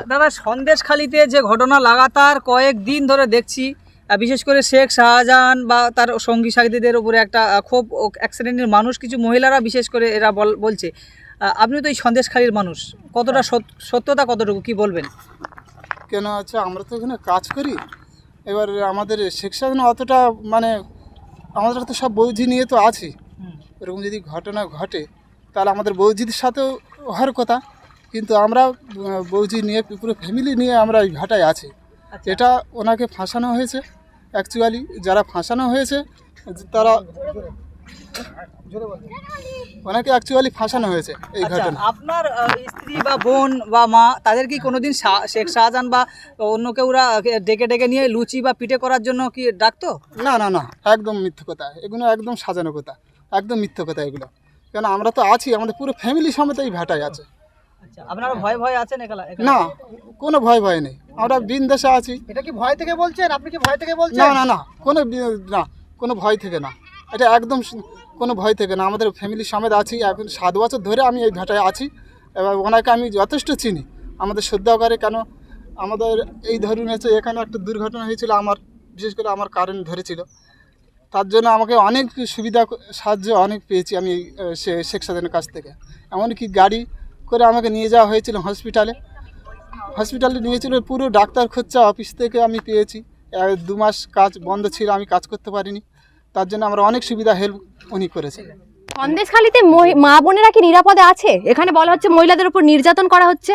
দাদা সন্দেশখালিতে যে ঘটনা লাগাতার কয়েক দিন ধরে দেখছি বিশেষ করে শেখ শাহজাহান বা তার সঙ্গী সাথীদের উপরে একটা এক শ্রেণির মানুষ কিছু মহিলারা বিশেষ করে এরা বল- বলছে। আপনি তো এই সন্দেশখালির মানুষ। কতটা সত- সত্যতা কতটুকু? কি বলবেন? কেন হচ্ছে আমরা তো এখানে কাজ করি। এবার আমাদের শিক্ষা অতটা মানে আমাদের তো সব বৌজি নিয়ে তো আছি। এরকম যদি ঘটনা ঘটে তাহলে আমাদের বৌজিদের সাথেও হওয়ার কথা। কিন্তু আমরা বৌজি নিয়ে পুরো ফ্যামিলি নিয়ে আমরা ওই ঘাটায় আছি। এটা ওনাকে ফাঁসানো হয়েছে। অ্যাকচুয়ালি যারা ফাঁসানো হয়েছে তারা ওনাকে অ্যাকচুয়ালি ফাঁসানো হয়েছে এই আচ্ছা ঘটনা আপনার স্ত্রী বা বোন বা মা তাদের কি কোনোদিন শেখ শাহজাহান বা অন্য কেউরা ডেকে ডেকে নিয়ে লুচি বা পিঠে করার জন্য কি ডাকতো? না না না একদম মিথ্যে কথা। এগুলো একদম সাজানো কথা। একদম মিথ্যে কথা এগুলো। কেন আমরা তো আছি আমাদের পুরো ফ্যামিলি সমেত এই ভাটায় আছে। আচ্ছা আপনারা ভয় ভয় আছেন এখানে এখানে? না কোনো ভয় ভয় নেই। আমরা বিন দেশে আছি। এটা কি ভয় থেকে বলছেন? আপনি কি ভয় থেকে বলছেন? না না না কোনো না কোনো ভয় থেকে না। এটা একদম কোনো ভয় থেকে না। আমাদের ফ্যামিলি সমেত আছি। এখন সাত বছর ধরে আমি এই ভাটায় আছি। এবার ওনাকে আমি যথেষ্ট চিনি। আমাদের শ্রদ্ধা করে কেন আমাদের এই ধরুন হচ্ছে এখানে একটা দুর্ঘটনা হয়েছিল। আমার বিশেষ করে আমার কারেন্ট ধরেছিল। তার জন্য আমাকে অনেক সুবিধা সাহায্য অনেক পেয়েছি আমি সে শেখ সাজানের কাছ থেকে। এমনকি গাড়ি করে আমাকে নিয়ে যাওয়া হয়েছিল হসপিটালে হসপিটালে নিয়েছিল পুরো ডাক্তার খরচা অফিস থেকে আমি পেয়েছি। দু মাস কাজ বন্ধ ছিল, আমি কাজ করতে পারিনি। তার জন্য আমরা অনেক সুবিধা হেল্প উনি করেছেন। সন্দেশখালিতে মা বোনেরা কি নিরাপদে আছে? এখানে বলা হচ্ছে মহিলাদের উপর নির্যাতন করা হচ্ছে।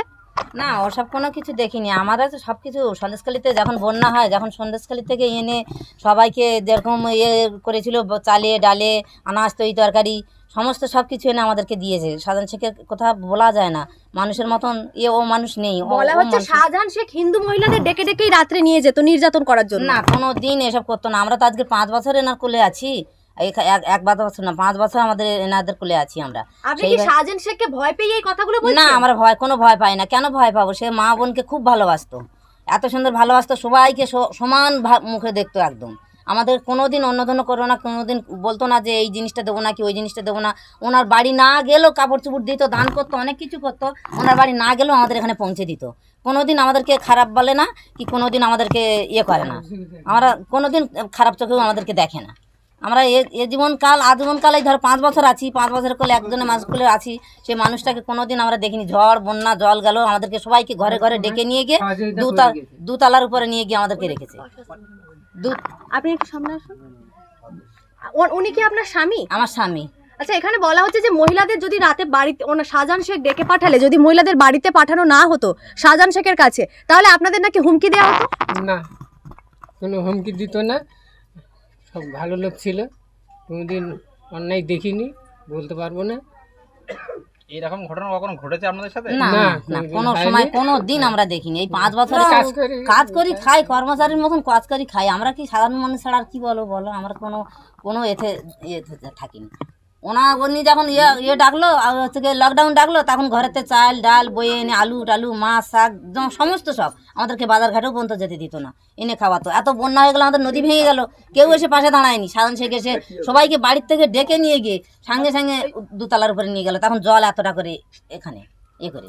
না ওসব কোনো কিছু দেখিনি। আমরা তো সব কিছু সন্দেশখালিতে যখন বন্যা হয় যখন সন্দেশখালি থেকে এনে সবাইকে যেরকম ইয়ে করেছিল চালে ডালে আনাজ তৈরি তরকারি সমস্ত সব কিছু এনে আমাদেরকে দিয়েছে। সাধারণ শেখের কথা বলা যায় না। মানুষের মতন ইয়ে ও মানুষ নেই বলা হচ্ছে শাহজাহান শেখ হিন্দু মহিলাদের ডেকে ডেকেই রাত্রে নিয়ে যেত নির্যাতন করার জন্য। না কোনো দিন এসব করতো না। আমরা তো আজকে পাঁচ বছর এনার কোলে আছি। এক বছর না পাঁচ বছর আমাদের এনাদের কোলে আছি আমরা। আপনি কি সেইভাবে- শেখকে ভয় পেয়ে এই কথাগুলো বলছেন? না আমরা ভয় কোনো ভয় পাই না। কেন ভয় পাবো? সে মা বোনকে খুব ভালোবাসতো। এত সুন্দর ভালোবাসতো সবাইকে সমান মুখে দেখতো একদম। আমাদের কোনো দিন অন্য ধরনের করো না কোনো দিন বলতো না যে এই জিনিসটা দেবো না কি ওই জিনিসটা দেবো না। ওনার বাড়ি না গেলেও কাপড় চুপড় দিত দান করতো অনেক কিছু করতো। ওনার বাড়ি না গেলেও আমাদের এখানে পৌঁছে দিত। কোনো দিন আমাদেরকে খারাপ বলে না কি কোনো দিন আমাদেরকে ইয়ে করে না। আমরা কোনো দিন খারাপ চোখেও আমাদেরকে দেখে না। আমরা এ এ জীবনকাল আজীবনকাল এই ধর পাঁচ বছর আছি পাঁচ বছর করলে একজনের মাস করলে আছি সেই মানুষটাকে কোনোদিন আমরা দেখিনি। ঝড় বন্যা জল গেল আমাদেরকে সবাইকে ঘরে ঘরে ডেকে নিয়ে গিয়ে দুতাল দুতলার উপরে নিয়ে গিয়ে আমাদেরকে রেখেছে। আপনি একটু সামনে আসুন। উনি কি আপনার স্বামী? আমার স্বামী। আচ্ছা এখানে বলা হচ্ছে যে মহিলাদের যদি রাতে বাড়িতে ওনার শাহজাহান শেখ ডেকে পাঠালে যদি মহিলাদের বাড়িতে পাঠানো না হতো শাহজাহান শেখের কাছে তাহলে আপনাদের নাকি হুমকি দেওয়া হতো? না কোনো হুমকি দিত না। সব ভালো লোক ছিল। কোনোদিন অন্যায় দেখিনি বলতে পারব না। এইরকম ঘটনা কখনো ঘটেছে আপনাদের সাথে? না না, না কোনো সময় কোনো দিন আমরা দেখিনি। এই পাঁচ বছর কাজ করি। কাজ করি খাই কর্মচারীর মতন কাজ করি খাই। আমরা কি সাধারণ মানুষ ছাড়া আর কি বলো বলো? আমরা কোনো কোনো এতে থাকিনি ওনা উনি যখন ইয়ে ইয়ে ডাকলো, আর হচ্ছে গিয়ে লকডাউন ডাকলো, তখন ঘরেতে চাল, ডাল, বয়ে এনে আলু, টালু, মাছ, শাক সমস্ত সব আমাদেরকে বাজারঘাটেও পর্যন্ত যেতে দিত না, এনে খাওয়াতো। এত বন্যা হয়ে গেলো, আমাদের নদী ভেঙে গেল, কেউ এসে পাশে দাঁড়ায়নি। সাধারণ শেখ এসে সবাইকে বাড়ির থেকে ডেকে নিয়ে গিয়ে সঙ্গে সঙ্গে দুতলার উপরে নিয়ে গেল, তখন জল এতটা করে এখানে এ করে।